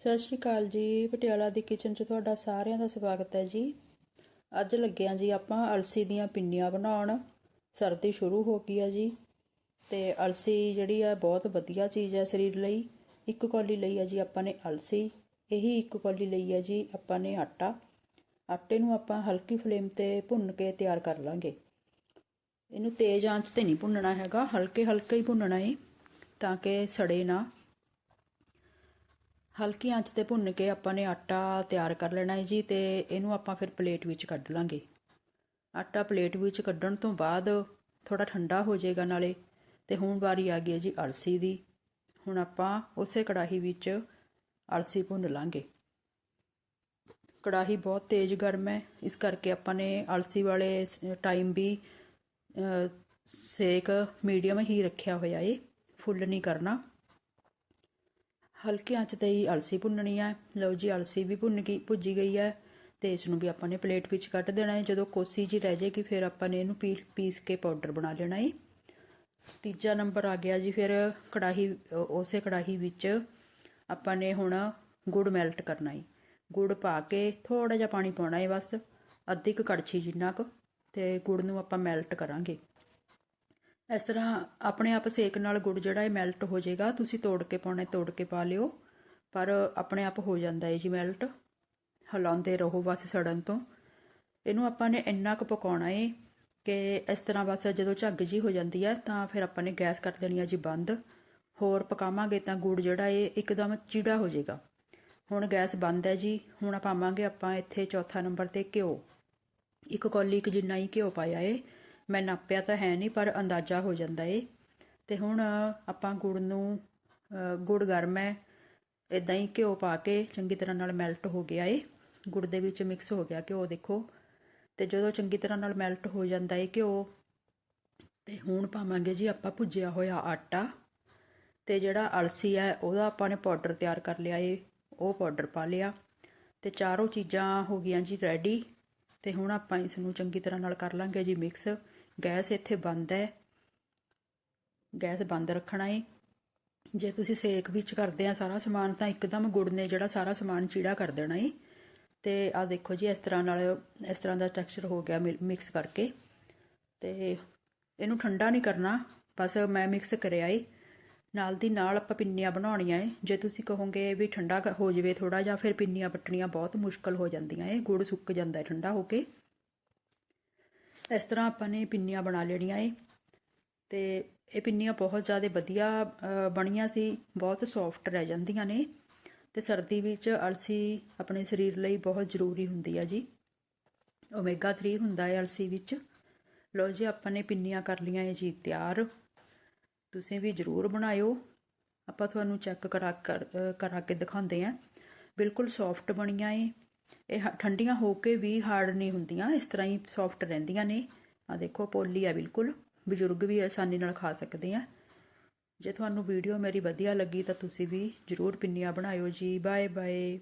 ਸਤਿ ਸ਼੍ਰੀ ਅਕਾਲ ਜੀ। ਪਟਿਆਲਾ ਦੀ ਕਿਚਨ 'ਚ ਤੁਹਾਡਾ ਸਾਰਿਆਂ ਦਾ ਸਵਾਗਤ ਹੈ ਜੀ। ਅੱਜ ਲੱਗਿਆ ਜੀ ਆਪਾਂ ਅਲਸੀ ਦੀਆਂ ਪਿੰਨੀਆਂ ਬਣਾਉਣ। ਸਰਦੀ ਸ਼ੁਰੂ ਹੋ ਗਈ ਹੈ ਜੀ। ਤੇ ਅਲਸੀ ਜਿਹੜੀ ਆ ਬਹੁਤ ਵਧੀਆ ਚੀਜ਼ ਹੈ ਸਰੀਰ ਲਈ। ਇੱਕ ਕੌਲੀ ਲਈ ਹੈ ਜੀ ਆਪਾਂ ਨੇ ਅਲਸੀ। ਇਹੀ ਇੱਕ ਕੌਲੀ ਲਈ ਹੈ ਜੀ ਆਪਾਂ ਨੇ ਆਟਾ। ਆਟੇ ਨੂੰ ਆਪਾਂ ਹਲਕੀ ਫਲੇਮ ਤੇ ਭੁੰਨ ਕੇ ਤਿਆਰ ਕਰ ਲਾਂਗੇ। ਇਹਨੂੰ ਤੇਜ਼ ਆਂਚ ਤੇ ਨਹੀਂ ਭੁੰਨਣਾ ਹੈਗਾ। ਹਲਕੇ ਹਲਕੇ ਹੀ ਭੁੰਨਣਾ ਹੈ ਤਾਂ ਕਿ ਸੜੇ ਨਾ ਹਲਕੀ ਆਂਚ ਤੇ ਭੁੰਨ ਕੇ ਆਪਾਂ ਨੇ ਆਟਾ ਤਿਆਰ ਕਰ ਲੈਣਾ ਹੈ ਜੀ ਤੇ ਇਹਨੂੰ ਆਪਾਂ ਫਿਰ ਪਲੇਟ ਵਿੱਚ ਕੱਢ ਲਾਂਗੇ। ਆਟਾ ਪਲੇਟ ਵਿੱਚ ਕੱਢਣ ਤੋਂ ਬਾਅਦ ਥੋੜਾ ਠੰਡਾ ਹੋ ਜਾਏਗਾ ਨਾਲੇ ਤੇ ਹੁਣ ਵਾਰੀ ਆ ਗਈ ਹੈ ਜੀ ਅਲਸੀ ਦੀ। ਹੁਣ ਆਪਾਂ ਉਸੇ ਕੜਾਹੀ ਵਿੱਚ ਅਲਸੀ ਭੁੰਨ ਲਾਂਗੇ। ਕੜਾਹੀ ਬਹੁਤ ਤੇਜ਼ ਗਰਮ ਹੈ, ਇਸ ਕਰਕੇ ਆਪਾਂ ਨੇ ਅਲਸੀ ਵਾਲੇ ਟਾਈਮ ਵੀ ਸੇਕ ਮੀਡੀਅਮ ਹੀ ਰੱਖਿਆ ਹੋਇਆ ਏ, ਫੁੱਲ ਨਹੀਂ ਕਰਨਾ। ਹਲਕੇ ਆਂਚ ਤੇ ਹੀ ਅਲਸੀ ਭੁੰਨਣੀ ਹੈ ਲਓ ਜੀ, ਅਲਸੀ ਵੀ ਭੁੰਨ ਗਈ, ਭੁੱਜੀ ਗਈ ਹੈ ਤੇ ਇਸ ਨੂੰ ਵੀ ਆਪਾਂ ਨੇ ਪਲੇਟ ਵਿੱਚ ਕੱਢ ਦੇਣਾ ਹੈ। ਜਦੋਂ ਕੋਸੀ ਜੀ ਰਹਿ ਜਾਏਗੀ, ਫਿਰ ਆਪਾਂ ਨੇ ਇਹਨੂੰ ਪੀ- ਪੀਸ ਕੇ ਪਾਊਡਰ ਬਣਾ ਲੈਣਾ ਹੈ। ਤੀਜਾ ਨੰਬਰ ਆ ਗਿਆ ਜੀ, ਫਿਰ ਕੜਾਹੀ, ਉਸੇ ਕੜਾਹੀ ਵਿੱਚ ਆਪਾਂ ਨੇ ਹੁਣ ਗੁੜ ਮੈਲਟ ਕਰਨਾ ਹੈ। ਗੁੜ ਪਾ ਕੇ ਥੋੜਾ ਜਿਹਾ ਪਾਣੀ ਪਾਉਣਾ ਹੈ ਬਸ, ਅੱਧੀ ਕੁ ਕੜਛੀ ਜਿੰਨਾ ਕੁ, ਤੇ ਗੁੜ ਨੂੰ ਆਪਾਂ ਮੈਲਟ ਕਰਾਂਗੇ। ਇਸ ਤਰ੍ਹਾਂ ਆਪਣੇ ਆਪ ਸੇਕ ਨਾਲ ਗੁੜ ਜਿਹੜਾ ਹੈ ਮੈਲਟ ਹੋ ਜਾਏਗਾ, ਤੁਸੀਂ ਤੋੜ ਕੇ ਪਾਉਣਾ, ਤੋੜ ਕੇ ਪਾ ਲਿਓ। ਪਰ ਆਪਣੇ ਆਪ ਹੋ ਜਾਂਦਾ ਹੈ ਜੀ ਮੈਲਟ ਹਿਲਾਉਂਦੇ ਰਹੋ ਬਸ ਸੜਨ ਤੋਂ। ਇਹਨੂੰ ਆਪਾਂ ਨੇ ਇੰਨਾ ਕੁ ਪਕਾਉਣਾ ਏ ਕਿ ਇਸ ਤਰ੍ਹਾਂ ਬਸ ਜਦੋਂ ਝੱਗ ਜੀ ਹੋ ਜਾਂਦੀ ਹੈ ਤਾਂ ਫਿਰ ਆਪਾਂ ਨੇ ਗੈਸ ਕਰ ਦੇਣੀ ਹੈ ਜੀ ਬੰਦ। ਹੋਰ ਪਕਾਵਾਂਗੇ ਤਾਂ ਗੁੜ ਜਿਹੜਾ ਹੈ ਇੱਕਦਮ ਚੀੜਾ ਹੋ ਜਾਏਗਾ। ਹੁਣ ਗੈਸ ਬੰਦ ਹੈ ਜੀ, ਹੁਣ ਪਾਵਾਂਗੇ ਆਪਾਂ ਇੱਥੇ ਚੌਥਾ ਨੰਬਰ ਤੇ ਘਿਓ। ਇੱਕ ਕੌਲੀ ਇੱਕ ਜਿੰਨਾ ਹੀ ਘਿਓ ਪਾਇਆ ਏ। ਮੈਂ ਨਾਪਿਆ ਤਾਂ ਹੈ ਨਹੀਂ, ਪਰ ਅੰਦਾਜ਼ਾ ਹੋ ਜਾਂਦਾ ਏ। ਤੇ ਹੁਣ ਆਪਾਂ ਗੁੜ ਨੂੰ ਗੁੜ ਗਰਮ ਹੈ ਇਦਾਂ ਹੀ ਘਿਓ ਪਾ ਕੇ ਚੰਗੀ ਤਰ੍ਹਾਂ ਨਾਲ ਮੈਲਟ ਹੋ ਗਿਆ ਏ। ਗੁੜ ਦੇ ਵਿੱਚ ਮਿਕਸ ਹੋ ਗਿਆ ਘਿਓ, ਦੇਖੋ। ਤੇ ਜਦੋਂ ਚੰਗੀ ਤਰ੍ਹਾਂ ਨਾਲ ਮੈਲਟ ਹੋ ਜਾਂਦਾ ਏ ਘਿਓ, ਤੇ ਹੁਣ ਪਾਵਾਂਗੇ ਜੀ ਆਪਾਂ ਭੁੱਜਿਆ ਹੋਇਆ ਆਟਾ। ਤੇ ਜਿਹੜਾ ਅਲਸੀ ਹੈ, ਉਹਦਾ ਆਪਾਂ ਨੇ ਪਾਊਡਰ ਤਿਆਰ ਕਰ ਲਿਆ ਏ। ਉਹ ਪਾਊਡਰ ਪਾ ਲਿਆ। ਤੇ ਚਾਰੋਂ ਚੀਜ਼ਾਂ ਹੋ ਗਈਆਂ ਜੀ ਰੈਡੀ ਤੇ ਹੁਣ ਆਪਾਂ ਇਸ ਨੂੰ ਚੰਗੀ ਤਰ੍ਹਾਂ ਨਾਲ ਕਰ ਲਾਂਗੇ ਜੀ ਮਿਕਸ ਗੈਸ ਇੱਥੇ ਬੰਦ ਹੈ। ਗੈਸ ਬੰਦ ਰੱਖਣਾ ਏ। ਜੇ ਤੁਸੀਂ ਸੇਕ ਵਿੱਚ ਕਰਦੇ ਆ ਸਾਰਾ ਸਮਾਨ ਤਾਂ ਇੱਕਦਮ ਗੁੜ ਨੇ ਜਿਹੜਾ ਸਾਰਾ ਸਮਾਨ ਚੀੜਾ ਕਰ ਦੇਣਾ ਏ। ਤੇ ਆ ਦੇਖੋ ਜੀ, ਇਸ ਤਰ੍ਹਾਂ ਨਾਲ, ਇਸ ਤਰ੍ਹਾਂ ਦਾ ਟੈਕਸਚਰ ਹੋ ਗਿਆ ਮਿਕਸ ਕਰਕੇ। ਤੇ ਇਹਨੂੰ ਠੰਡਾ ਨਹੀਂ ਕਰਨਾ, ਬਸ ਮੈਂ ਮਿਕਸ ਕਰਿਆ ਏ। ਨਾਲ ਦੀ ਨਾਲ ਆਪਾਂ ਪਿੰਨੀਆਂ ਬਣਾਉਣੀਆਂ ਏ। ਜੇ ਤੁਸੀਂ ਕਹੋਗੇ ਵੀ ਠੰਡਾ ਹੋ ਜਾਵੇ ਥੋੜਾ ਜਾਂ ਫਿਰ ਪਿੰਨੀਆਂ ਪੱਟਣੀਆਂ ਬਹੁਤ ਮੁਸ਼ਕਲ ਹੋ ਜਾਂਦੀਆਂ ਏ। ਗੁੜ ਸੁੱਕ ਜਾਂਦਾ ਠੰਡਾ ਹੋ ਕੇ। ਇਸ ਤਰ੍ਹਾਂ ਆਪਾਂ ਨੇ ਪਿੰਨੀਆਂ ਬਣਾ ਲੈਣੀਆਂ ਏ। ਤੇ ਇਹ ਪਿੰਨੀਆਂ ਬਹੁਤ ਜ਼ਿਆਦਾ ਵਧੀਆ ਬਣੀਆਂ ਸੀ ਬਹੁਤ ਸੌਫਟ ਰਹਿ ਜਾਂਦੀਆਂ ਨੇ। ਤੇ ਸਰਦੀ ਵਿੱਚ ਅਲਸੀ ਆਪਣੇ ਸਰੀਰ ਲਈ ਬਹੁਤ ਜ਼ਰੂਰੀ ਹੁੰਦੀ ਆ ਜੀ। ਓਮੇਗਾ 3 ਹੁੰਦਾ ਹੈ ਅਲਸੀ ਵਿੱਚ। ਲੋ ਜੀ ਆਪਾਂ ਨੇ ਪਿੰਨੀਆਂ ਕਰ ਲੀਆਂ ਇਹ ਜੀ ਤਿਆਰ। ਤੁਸੀਂ ਵੀ ਜ਼ਰੂਰ ਬਣਾਇਓ। ਆਪਾਂ ਤੁਹਾਨੂੰ ਚੈੱਕ ਕਰਾ ਕਰ ਅ, ਕਰਾ ਕੇ ਦਿਖਾਉਂਦੇ ਆਂ। ਬਿਲਕੁਲ ਸੌਫਟ ਬਣੀਆਂ ਏ। ਇਹ ਠੰਡੀਆਂ ਹੋ ਕੇ ਵੀ ਹਾਰਡ ਨਹੀਂ ਹੁੰਦੀਆਂ, ਇਸ ਤਰ੍ਹਾਂ ਹੀ ਸੌਫਟ ਰਹਿੰਦੀਆਂ ਨੇ। ਆ ਦੇਖੋ, ਪੋਲੀ ਆ ਬਿਲਕੁਲ। ਬਜ਼ੁਰਗ ਵੀ ਆਸਾਨੀ ਨਾਲ ਖਾ ਸਕਦੇ ਆ। ਜੇ ਤੁਹਾਨੂੰ ਵੀਡੀਓ ਮੇਰੀ ਵਧੀਆ ਲੱਗੀ ਤਾਂ ਤੁਸੀਂ ਵੀ ਜ਼ਰੂਰ ਪਿੰਨੀਆਂ ਬਣਾਇਓ ਜੀ। Bye bye